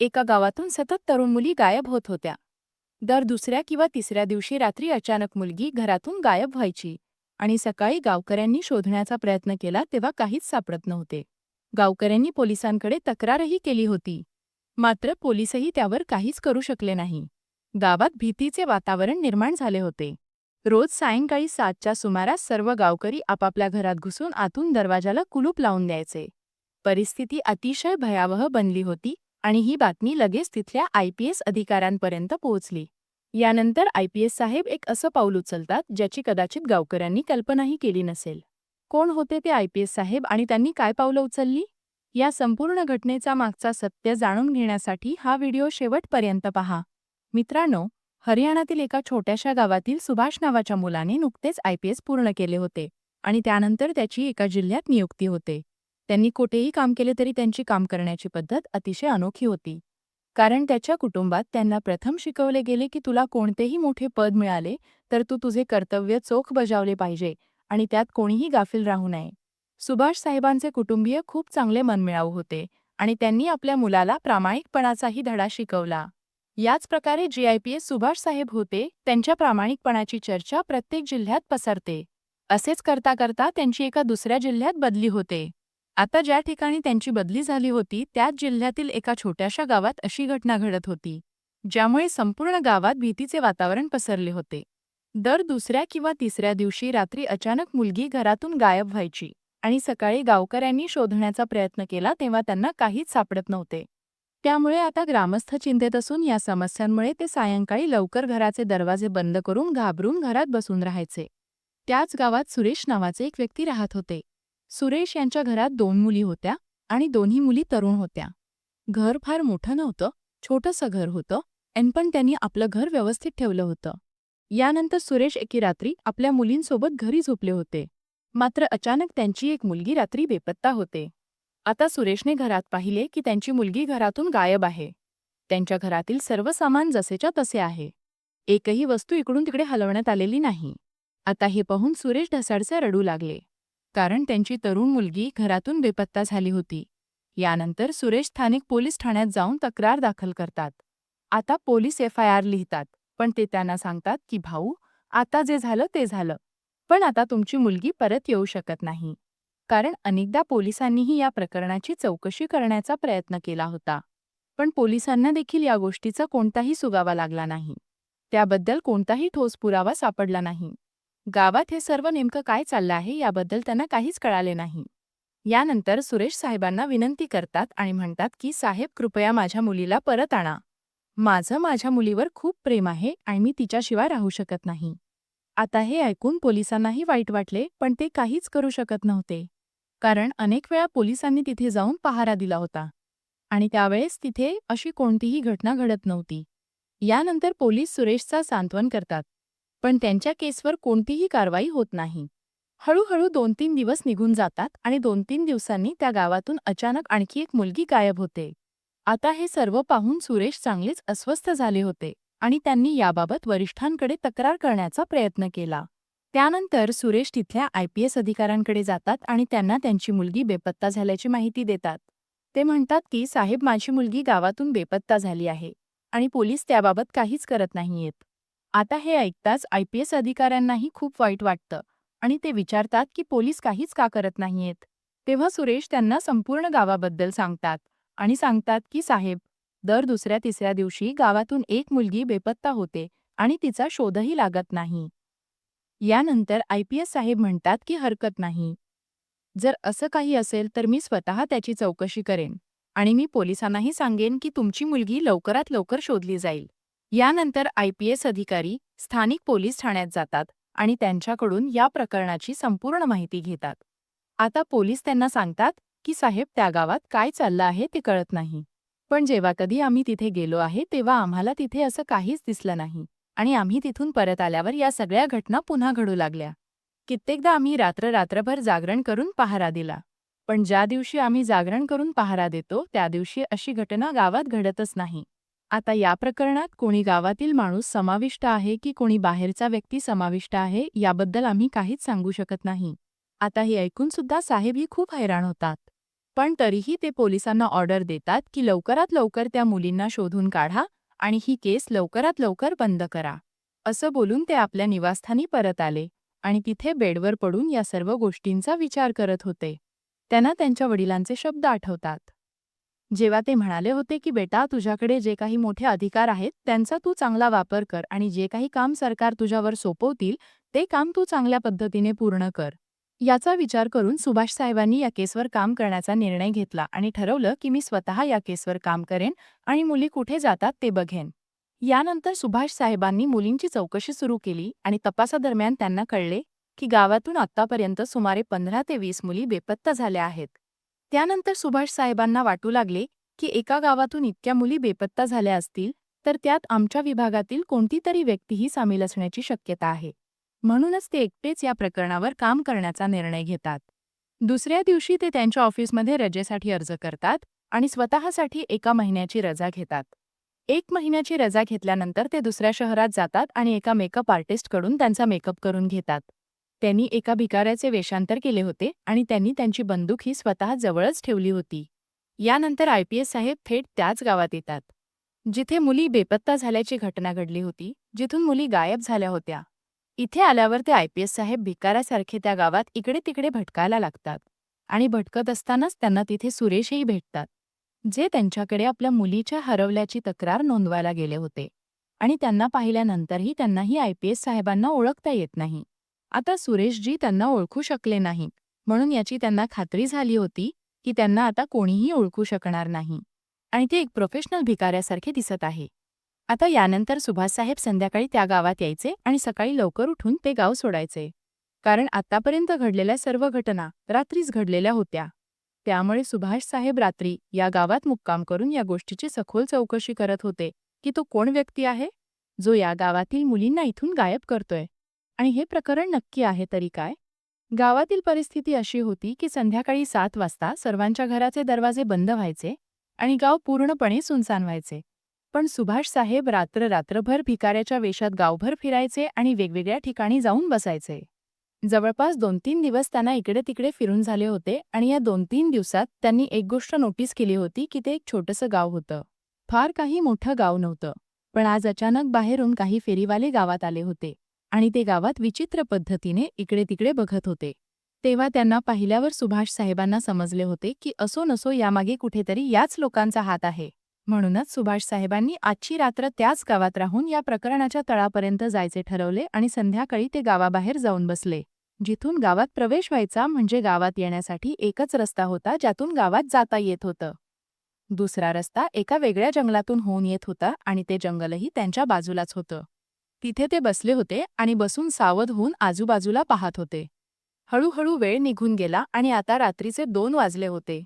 एका गावातून सतत तरुण मुली गायब होत होत्या. दर दुसऱ्या किंवा तिसऱ्या दिवशी रात्री अचानक मुलगी घरातून गायब व्हायची आणि सकाळी गावकऱ्यांनी शोधण्याचा प्रयत्न केला तेव्हा काहीच सापडत नव्हते. गावकऱ्यांनी पोलिसांकडे तक्रारही केली होती. मात्र पोलीसही त्यावर काहीच करू शकले नाही. गावात भीतीचे वातावरण निर्माण झाले होते. रोज सायंकाळी सातच्या सुमारास सर्व गावकरी आपापल्या घरात घुसून आतून दरवाजाला कुलूप लावून द्यायचे. परिस्थिती अतिशय भयावह बनली होती आणि ही बातमी लगेच तिथल्या आय पी एस अधिकाऱ्यांपर्यंत पोहोचली. यानंतर आय पी एस साहेब एक असं पाऊल उचलतात ज्याची कदाचित गावकऱ्यांनी कल्पनाही केली नसेल. कोण होते ते आय पी एस साहेब आणि त्यांनी काय पावलं उचलली? या संपूर्ण घटनेचा मागचा सत्य जाणून घेण्यासाठी हा व्हिडिओ शेवटपर्यंत पहा. मित्रांनो हरियाणातील एका छोट्याशा गावातील सुभाष नावाच्या मुलाने नुकतेच आय पी एस पूर्ण केले होते आणि त्यानंतर त्याची एका जिल्ह्यात नियुक्ती होते. त्यांनी कुठेही काम केले तरी त्यांची काम करण्याची पद्धत अतिशय अनोखी होती. कारण त्याच्या कुटुंबात त्यांना प्रथम शिकवले गेले की तुला कोणतेही मोठे पद मिळाले तर तू तुझे कर्तव्य चोख बजावले पाहिजे आणि त्यात कोणीही गाफील राहू नये. सुभाष साहेबांचे कुटुंबीय खूप चांगले मनमिळाऊ होते आणि त्यांनी आपल्या मुलाला प्रामाणिकपणाचाही धडा शिकवला. याच प्रकारे जी आय पी एस सुभाष साहेब होते त्यांच्या प्रामाणिकपणाची चर्चा प्रत्येक जिल्ह्यात पसरते. असेच करता करता त्यांची एका दुसऱ्या जिल्ह्यात बदली होते. आता ज्या ठिकाणी त्यांची बदली झाली होती त्याच जिल्ह्यातील एका छोट्याशा गावात अशी घटना घडत होती ज्यामुळे संपूर्ण गावात भीतीचे वातावरण पसरले होते. दर दुसऱ्या किंवा तिसऱ्या दिवशी रात्री अचानक मुलगी घरातून गायब व्हायची आणि सकाळी गावकऱ्यांनी शोधण्याचा प्रयत्न केला तेव्हा त्यांना काहीच सापडत नव्हते. त्यामुळे आता ग्रामस्थ चिंतेत असून या समस्यांमुळे ते सायंकाळी लवकर घराचे दरवाजे बंद करून घाबरून घरात बसून राहायचे. त्याच गावात सुरेश नावाचे एक व्यक्ती राहत होते. सुरेश यांच्या घरात दोन मुली होत्या आणि दोन्ही मुली तरुण होत्या. घर फार मोठं नव्हतं छोटंसं घर होतं एन पण त्यांनी आपलं घर व्यवस्थित ठेवलं होतं. यानंतर सुरेश एके रात्री आपल्या मुलींसोबत घरी झोपले होते. मात्र अचानक त्यांची एक मुलगी रात्री बेपत्ता होते. आता सुरेशने घरात पाहिले की त्यांची मुलगी घरातून गायब आहे. त्यांच्या घरातील सर्व सामान जसेच्या तसे आहे. एकही वस्तू इकडून तिकडे हलवण्यात आलेली नाही. आता हे पाहून सुरेश ढसाडचे रडू लागले. कारण त्यांची तरुण मुलगी घरातून बेपत्ता झाली होती. यानंतर सुरेश स्थानिक पोलीस ठाण्यात जाऊन तक्रार दाखल करतात. आता पोलीस एफ आय आर लिहितात पण ते त्यांना सांगतात की भाऊ आता जे झालं ते झालं. पण आता तुमची मुलगी परत येऊ शकत नाही. कारण अनेकदा पोलिसांनीही या प्रकरणाची चौकशी करण्याचा प्रयत्न केला होता. पण पोलिसांना देखील या गोष्टीचा कोणताही सुगावा लागला नाही. त्याबद्दल कोणताही ठोस पुरावा सापडला नाही. गावात हे सर्व नेमकं काय चाललं आहे याबद्दल त्यांना काहीच कळाले नाही. यानंतर सुरेश साहेबांना विनंती करतात आणि म्हणतात की साहेब कृपया माझ्या मुलीला परत आणा. माझं माझ्या मुलीवर खूप प्रेम आहे आणि मी तिच्याशिवाय राहू शकत नाही. आता हे ऐकून पोलिसांनाही वाईट वाटले पण ते काहीच करू शकत नव्हते. कारण अनेक वेळा पोलिसांनी तिथे जाऊन पहारा दिला होता. आणि त्यावेळेस तिथे अशी कोणतीही घटना घडत नव्हती. यानंतर पोलीस सुरेशचा सांत्वन करतात. पण त्यांच्या केसवर कोणतीही कारवाई होत नाही. हळूहळू दोन तीन दिवस निघून जातात आणि दोन तीन दिवसांनी त्या गावातून अचानक आणखी एक मुलगी गायब होते. आता हे सर्व पाहून सुरेश चांगलेच अस्वस्थ झाले होते आणि त्यांनी याबाबत वरिष्ठांकडे तक्रार करण्याचा प्रयत्न केला. त्यानंतर सुरेश तिथल्या आय पी एस अधिकाऱ्यांकडे जातात आणि त्यांना त्यांची मुलगी बेपत्ता झाल्याची माहिती देतात. ते म्हणतात की साहेब माझी मुलगी गावातून बेपत्ता झाली आहे आणि पोलीस त्याबाबत काहीच करत नाहीयेत. आता हे ऐकताच आय पी एस अधिकाऱ्यांनाही खूप वाईट वाटतं आणि ते विचारतात की पोलीस काहीच का करत नाहीयेत? तेव्हा सुरेश त्यांना संपूर्ण गावाबद्दल सांगतात आणि सांगतात की साहेब दर दुसऱ्या तिसऱ्या दिवशी गावातून एक मुलगी बेपत्ता होते आणि तिचा शोधही लागत नाही. यानंतर आय पी एस साहेब म्हणतात की हरकत नाही. जर असं काही असेल तर मी स्वतः त्याची चौकशी करेन आणि मी पोलिसांनाही सांगेन की तुमची मुलगी लवकरात लवकर शोधली जाईल. यानंतर आय पी एस अधिकारी स्थानिक पोलीस ठाण्यात जातात आणि त्यांच्याकडून या प्रकरणाची संपूर्ण माहिती घेतात. आता पोलीस त्यांना सांगतात की साहेब त्या गावात काय चाललं आहे ते कळत नाही. पण जेव्हा कधी आम्ही तिथे गेलो आहे तेव्हा आम्हाला तिथे असं काहीच दिसलं नाही आणि आम्ही तिथून परत आल्यावर या सगळ्या घटना पुन्हा घडू लागल्या. कित्येकदा आम्ही रात्र रात्रभर जागरण करून पहारा दिला. पण ज्या दिवशी आम्ही जागरण करून पहारा देतो त्या दिवशी अशी घटना गावात घडतच नाही. आता या प्रकरणात कोणी गावातील माणूस समाविष्ट आहे की कोणी बाहेरचा व्यक्ती समाविष्ट आहे याबद्दल आम्ही काहीच सांगू शकत नाही. आता हे ऐकून सुद्धा साहेबही खूप हैराण होतात. पण तरीही ते पोलिसांना ऑर्डर देतात की लवकरात लवकर त्या मुलींना शोधून काढा आणि ही केस लवकरात लवकर बंद करा. असं बोलून ते आपल्या निवासस्थानी परत आले आणि तिथे बेडवर पडून या सर्व गोष्टींचा विचार करत होते. त्यांना त्यांच्या वडिलांचे शब्द आठवतात. जेव्हा ते म्हणाले होते की बेटा तुझ्याकडे जे काही मोठे अधिकार आहेत त्यांचा तू चांगला वापर कर आणि जे काही काम सरकार तुझ्यावर सोपवतील ते काम तू चांगल्या पद्धतीने पूर्ण कर. याचा विचार करून सुभाष साहेबांनी या केसवर काम करण्याचा निर्णय घेतला आणि ठरवलं की मी स्वतः या केसवर काम करेन आणि मुली कुठे जातात ते बघेन. यानंतर सुभाष साहेबांनी मुलींची चौकशी सुरू केली आणि तपासादरम्यान त्यांना कळले की गावातून आत्तापर्यंत सुमारे पंधरा ते वीस मुली बेपत्ता झाल्या आहेत. त्यानंतर सुभाष साहेबांना वाटू लागले की एका गावातून इतक्या मुली बेपत्ता झाल्या असतील तर त्यात आमच्या विभागातील कोणती तरी व्यक्तीही सामील असण्याची शक्यता आहे. म्हणूनच ते एकटेच या प्रकरणावर काम करण्याचा निर्णय घेतात. दुसऱ्या दिवशी ते त्यांच्या ऑफिसमध्ये रजेसाठी अर्ज करतात आणि स्वतःसाठी एका महिन्याची रजा घेतात. एक महिन्याची रजा घेतल्यानंतर ते दुसऱ्या शहरात जातात आणि एका मेकअप आर्टिस्टकडून त्यांचा मेकअप करून घेतात. त्यांनी एका भिकाऱ्याचे वेषांतर केले होते आणि त्यांनी त्यांची बंदूक ही स्वतः जवळच ठेवली होती. यानंतर आय पी एस साहेब थेट त्याच गावात येतात. जिथे मुली बेपत्ता झाल्याची घटना घडली होती जिथून मुली गायब झाल्या होत्या. इथे आल्यावर ते आय पी एस साहेब भिकाऱ्यासारखे त्या गावात इकडे तिकडे भटकायला लागतात आणि भटकत असतानाच त्यांना तिथे सुरेशही भेटतात जे त्यांच्याकडे आपल्या मुलीच्या हरवल्याची तक्रार नोंदवायला गेले होते आणि त्यांना पाहिल्यानंतरही त्यांनाही आय पी एस साहेबांना ओळखता येत नाही. आता सुरेशजी त्यांना ओळखू शकले नाहीत. म्हणून याची त्यांना खात्री झाली होती की त्यांना आता कोणीही ओळखू शकणार नाही. आणि ते एक प्रोफेशनल भिकाऱ्यासारखे दिसत आहे. आता यानंतर सुभाषसाहेब संध्याकाळी त्या गावात यायचे आणि सकाळी लवकर उठून ते गाव सोडायचे. कारण आतापर्यंत घडलेल्या सर्व घटना रात्रीच घडलेल्या होत्या. त्यामुळे सुभाषसाहेब रात्री या गावात मुक्काम करून या गोष्टीची सखोल चौकशी करत होते की तो कोण व्यक्ती आहे? जो या गावातील मुलींना इथून गायब करतोय. आणि हे प्रकरण नक्की आहे तरी काय? गावातील परिस्थिती अशी होती की संध्याकाळी सात वाजता सर्वांच्या घराचे दरवाजे बंद व्हायचे आणि गाव पूर्णपणे सुनसान व्हायचे पण सुभाष साहेब रात्र रात्रभर भिकाऱ्याच्या वेशात गावभर फिरायचे आणि वेगवेगळ्या ठिकाणी जाऊन बसायचे. जवळपास दोन तीन दिवस त्यांना इकडे तिकडे फिरून झाले होते आणि या दोन तीन दिवसात त्यांनी एक गोष्ट नोटीस केली होती की ते एक छोटंसं गाव होतं. फार काही मोठं गाव नव्हतं पण आज अचानक बाहेरून काही फेरीवाले गावात आले होते. आणि ते गावात विचित्र पद्धतीने इकडे तिकडे बघत होते. तेव्हा त्यांना पाहिल्यावर सुभाष साहेबांना समजले होते की असो नसो यामागे कुठेतरी याच लोकांचा हात आहे. म्हणूनच सुभाष साहेबांनी आजची रात्र त्याच गावात राहून या प्रकरणाच्या तळापर्यंत जायचे ठरवले आणि संध्याकाळी ते गावाबाहेर जाऊन बसले. जिथून गावात प्रवेश व्हायचा म्हणजे गावात येण्यासाठी एकच रस्ता होता ज्यातून गावात जाता येत होतं. दुसरा रस्ता एका वेगळ्या जंगलातून होऊन येत होता आणि ते जंगलही त्यांच्या बाजूलाच होतं. तिथे ते बसले होते आणि बसून सावध होऊन आजूबाजूला पाहत होते. हळूहळू वेळ निघून गेला आणि आता रात्रीचे दोन वाजले होते.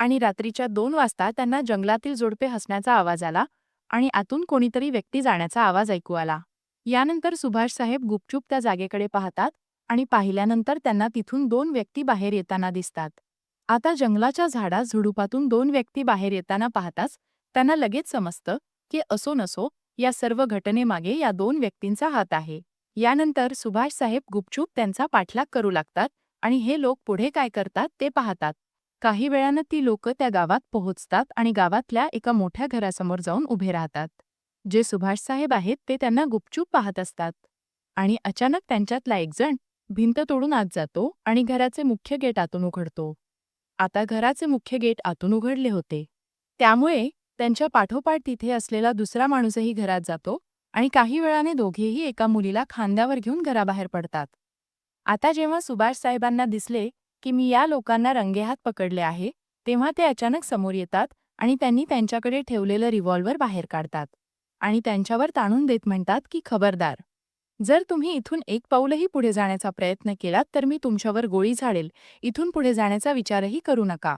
आणि रात्रीच्या दोन वाजता त्यांना जंगलातील जोडपे हसण्याचा आवाज आला आणि आतून कोणीतरी व्यक्ती जाण्याचा आवाज ऐकू आला. यानंतर सुभाषसाहेब गुपचूप त्या जागेकडे पाहतात आणि पाहिल्यानंतर त्यांना तिथून दोन व्यक्ती बाहेर येताना दिसतात. आता जंगलाच्या झाडा झुडुपातून दोन व्यक्ती बाहेर येताना पाहताच त्यांना लगेच समजतं की असो नसो या सर्व घटनेमागे या दोन व्यक्तींचा हात आहे. यानंतर सुभाषसाहेब गुपचूप त्यांचा पाठलाग करू लागतात आणि हे लोक पुढे काय करतात ते पाहतात. काही वेळानं ती लोक त्या गावात पोहोचतात आणि गावातल्या एका मोठ्या घरासमोर जाऊन उभे राहतात. जे सुभाषसाहेब आहेत ते त्यांना गुपचूप पाहत असतात. आणि अचानक त्यांच्यातला एकजण भिंत तोडून आत जातो आणि घराचे मुख्य गेट आतून उघडतो. आता घराचे मुख्य गेट आतून उघडले होते. त्यामुळे त्यांच्या पाठोपाठ तिथे असलेला दुसरा माणूसही घरात जातो आणि काही वेळाने दोघेही एका मुलीला खांद्यावर घेऊन घराबाहेर पडतात. आता जेव्हा सुभाष साहेबांना दिसले की मी या लोकांना रंगेहात पकडले आहे तेव्हा ते अचानक समोर येतात आणि त्यांनी त्यांच्याकडे ठेवलेलं रिव्हॉल्वर बाहेर काढतात आणि त्यांच्यावर ताणून देत म्हणतात की खबरदार जर तुम्ही इथून एक पाऊलही पुढे जाण्याचा प्रयत्न केलात तर मी तुमच्यावर गोळी झाडेल. इथून पुढे जाण्याचा विचारही करू नका.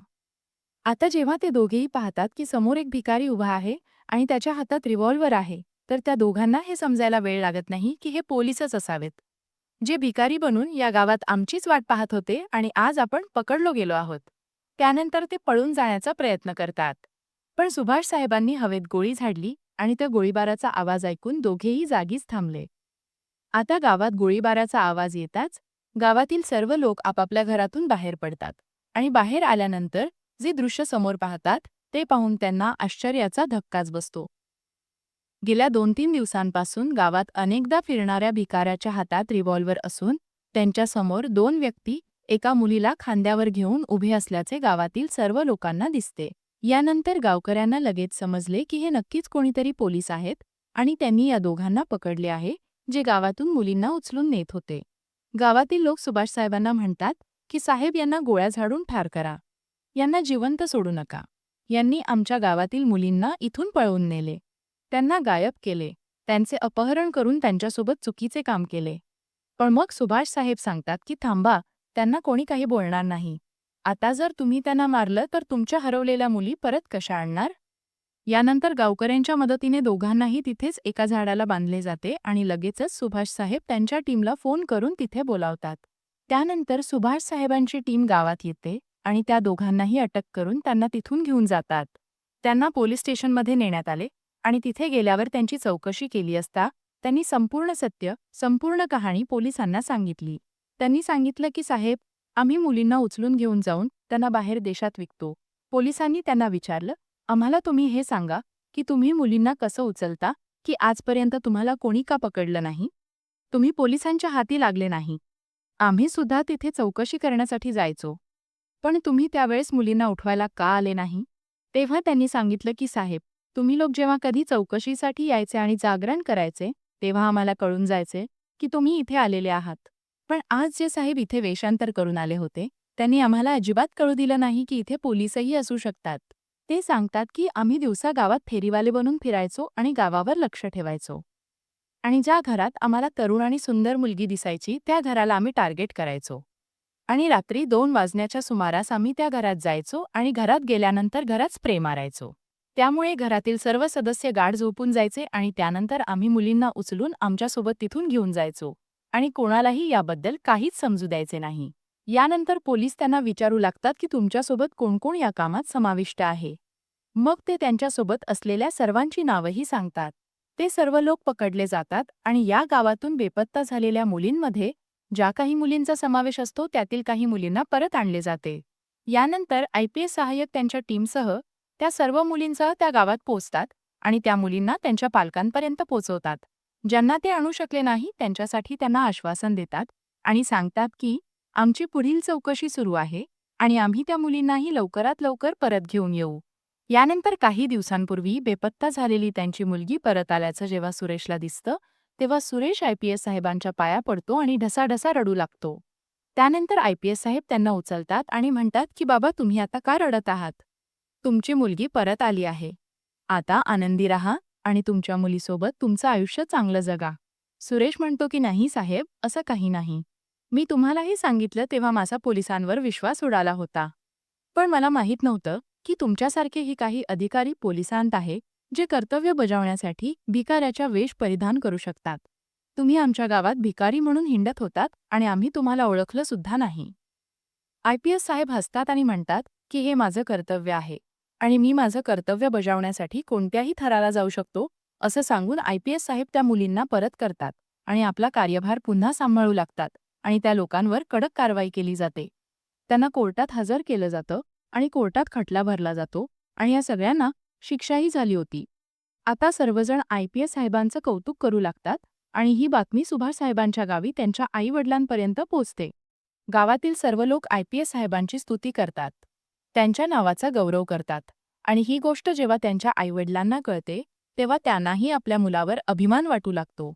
आता जेव्हा ते दोघेही पाहतात की समोर एक भिकारी उभा आहे आणि त्याच्या हातात रिव्हॉल्वर आहे तर त्या दोघांना हे समजायला वेळ लागत नाही की हे पोलीसच असावेत. जे भिकारी बनून या गावात आमचीच वाट पाहत होते आणि आज आपण पकडलो गेलो आहोत. त्यानंतर ते पळून जाण्याचा प्रयत्न करतात. पण सुभाष साहेबांनी हवेत गोळी झाडली आणि त्या गोळीबाराचा आवाज ऐकून दोघेही जागीच थांबले. आता गावात गोळीबाराचा आवाज येताच गावातील सर्व लोक आपापल्या घरातून बाहेर पडतात आणि बाहेर आल्यानंतर जे दृश्य समोर पाहतात ते पाहून त्यांना आश्चर्याचा धक्काच बसतो. गेल्या दोन तीन दिवसांपासून गावात अनेकदा फिरणाऱ्या भिकाऱ्याच्या हातात रिव्हॉल्वर असून त्यांच्यासमोर दोन व्यक्ती एका मुलीला खांद्यावर घेऊन उभे असल्याचे गावातील सर्व लोकांना दिसते. यानंतर गावकऱ्यांना लगेच समजले की हे नक्कीच कोणीतरी पोलीस आहेत आणि त्यांनी या दोघांना पकडले आहे जे गावातून मुलींना उचलून नेत होते. गावातील लोक सुभाषसाहेबांना म्हणतात की साहेब यांना गोळ्या झाडून ठार करा. यांना जिवंत सोडू नका. यांनी आमच्या गावातील मुलींना इथून पळवून नेले. त्यांना गायब केले. त्यांचे अपहरण करून त्यांच्यासोबत चुकीचे काम केले. पण मग सुभाष साहेब सांगतात की थांबा त्यांना कोणी काही बोलणार नाही. आता जर तुम्ही त्यांना मारलं तर तुमच्या हरवलेल्या मुली परत कशा आणणार? यानंतर गावकऱ्यांच्या मदतीने दोघांनाही तिथेच एका झाडाला बांधले जाते आणि लगेचच सुभाष साहेब त्यांच्या टीमला फोन करून तिथे बोलावतात. त्यानंतर सुभाष साहेबांची टीम गावात येते. आणि त्या दोघांनाही अटक करून त्यांना तिथून घेऊन जातात. त्यांना पोलीस स्टेशनमध्ये नेण्यात आले आणि तिथे गेल्यावर त्यांची चौकशी केली असता त्यांनी संपूर्ण सत्य संपूर्ण कहाणी पोलिसांना सांगितली. त्यांनी सांगितलं की साहेब आम्ही मुलींना उचलून घेऊन जाऊन त्यांना बाहेर देशात विकतो. पोलिसांनी त्यांना विचारलं आम्हाला तुम्ही हे सांगा की तुम्ही मुलींना कसं उचलता की आजपर्यंत तुम्हाला कोणी का पकडलं नाही? तुम्ही पोलिसांच्या हाती लागले नाही. आम्ही सुद्धा तिथे चौकशी करण्यासाठी जायचो. पण तुम्ही त्यावेळेस मुलींना उठवायला का आले नाही? तेव्हा त्यांनी सांगितलं की साहेब तुम्ही लोक जेव्हा कधी चौकशीसाठी यायचे आणि जागरण करायचे तेव्हा आम्हाला कळून जायचे की तुम्ही इथे आलेले आहात. पण आज जे साहेब इथे वेषांतर करून आले होते त्यांनी आम्हाला अजिबात कळू दिलं नाही की इथे पोलिसही असू शकतात. ते सांगतात की आम्ही दिवसा गावात फेरीवाले बनून फिरायचो आणि गावावर लक्ष ठेवायचो. आणि ज्या घरात आम्हाला तरुण आणि सुंदर मुलगी दिसायची त्या घराला आम्ही टार्गेट करायचो. आणि रात्री दोन वाजण्याच्या सुमारास आम्ही त्या घरात जायचो आणि घरात गेल्यानंतर घरात स्प्रे मारायचो. त्यामुळे घरातील सर्व सदस्य गाढ झोपून जायचे आणि त्यानंतर आम्ही मुलींना उचलून आमच्यासोबत तिथून घेऊन जायचो. आणि कोणालाही याबद्दल काहीच समजू द्यायचे नाही. यानंतर पोलीस त्यांना विचारू लागतात की तुमच्यासोबत कोणकोण या कामात समाविष्ट आहे. मग ते त्यांच्यासोबत असलेल्या सर्वांची नावंही सांगतात. ते सर्व लोक पकडले जातात आणि या गावातून बेपत्ता झालेल्या मुलींमध्ये ज्या काही मुलींचा समावेश असतो त्यातील काही मुलींना परत आणले जाते. यानंतर आयपीएस सहाय्यक त्यांच्या टीमसह त्या सर्व मुलींसह त्या गावात पोचतात आणि त्या मुलींना त्यांच्या पालकांपर्यंत पोचवतात ज्यांना ते आणू शकले नाही त्यांच्यासाठी त्यांना आश्वासन देतात आणि सांगतात की आमची पुढील चौकशी सुरू आहे आणि आम्ही त्या मुलींनाही लवकरात लवकर परत घेऊन येऊ. यानंतर काही दिवसांपूर्वी बेपत्ता झालेली त्यांची मुलगी परत आल्याचं जेव्हा सुरेशला दिसतं तेव्हा सुरेश आय पी एस साहेबांच्या पाया पडतो आणि ढसाढसा रडू लागतो. त्यानंतर आय पी एस साहेब त्यांना उचलतात आणि म्हणतात की बाबा तुम्ही आता का रडत आहात? तुमची मुलगी परत आली आहे. आता आनंदी राहा आणि तुमच्या मुलीसोबत तुमचं आयुष्य चांगलं जगा. सुरेश म्हणतो की नाही साहेब असं काही नाही. मी तुम्हालाही सांगितलं तेव्हा माझा पोलिसांवर विश्वास उडाला होता. पण मला माहीत नव्हतं की तुमच्यासारखेही काही अधिकारी पोलिसांत आहे जे कर्तव्य बजावण्यासाठी भिकाऱ्याच्या वेश परिधान करू शकतात. तुम्ही आमच्या गावात भिकारी म्हणून हिंडत होतात आणि आम्ही तुम्हाला ओळखलं सुद्धा नाही. आय पी एस साहेब हसतात आणि म्हणतात की हे माझं कर्तव्य आहे. आणि मी माझं कर्तव्य बजावण्यासाठी कोणत्याही थराला जाऊ शकतो असं सांगून आय पी एस साहेब त्या मुलींना परत करतात आणि आपला कार्यभार पुन्हा सांभाळू लागतात आणि त्या लोकांवर कडक कारवाई केली जाते. त्यांना कोर्टात हजर केलं जातं आणि कोर्टात खटला भरला जातो आणि या सगळ्यांना शिक्षाही झाली होती. आता सर्वजण आयपीएस साहेबांचं कौतुक करू लागतात आणि ही बातमी सुभाष साहेबांच्या गावी त्यांच्या आईवडिलांपर्यंत पोचते. गावातील सर्व लोक आयपीएस साहेबांची स्तुती करतात. त्यांच्या नावाचा गौरव करतात आणि ही गोष्ट जेव्हा त्यांच्या आईवडिलांना कळते तेव्हा त्यांनाही आपल्या मुलावर अभिमान वाटू लागतो.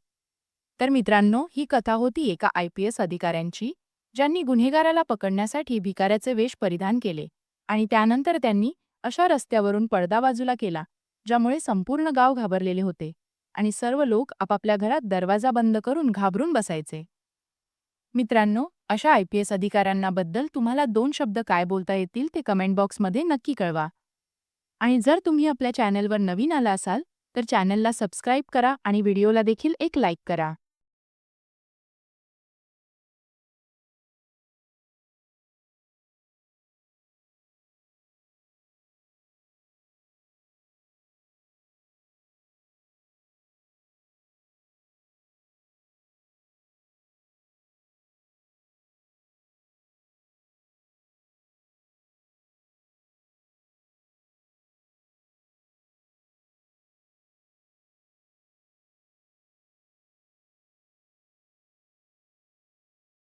तर मित्रांनो ही कथा होती एका आयपीएस अधिकाऱ्यांची ज्यांनी गुन्हेगाराला पकडण्यासाठी भिकाऱ्याचे वेश परिधान केले आणि त्यानंतर त्यांनी अशा रस्त्यावरून पडदा बाजूला केला ज्यामुळे संपूर्ण गाव घाबरलेले होते आणि सर्व लोक आपापल्या घरात दरवाजा बंद करून घाबरून बसायचे. मित्रांनो अशा आय पी एस अधिकाऱ्यांनाबद्दल तुम्हाला दोन शब्द काय बोलता येतील ते कमेंट बॉक्समध्ये नक्की कळवा. आणि जर तुम्ही आपल्या चॅनलवर नवीन आला असाल तर चॅनेलला सबस्क्राईब करा आणि व्हिडिओला देखील एक लाईक करा.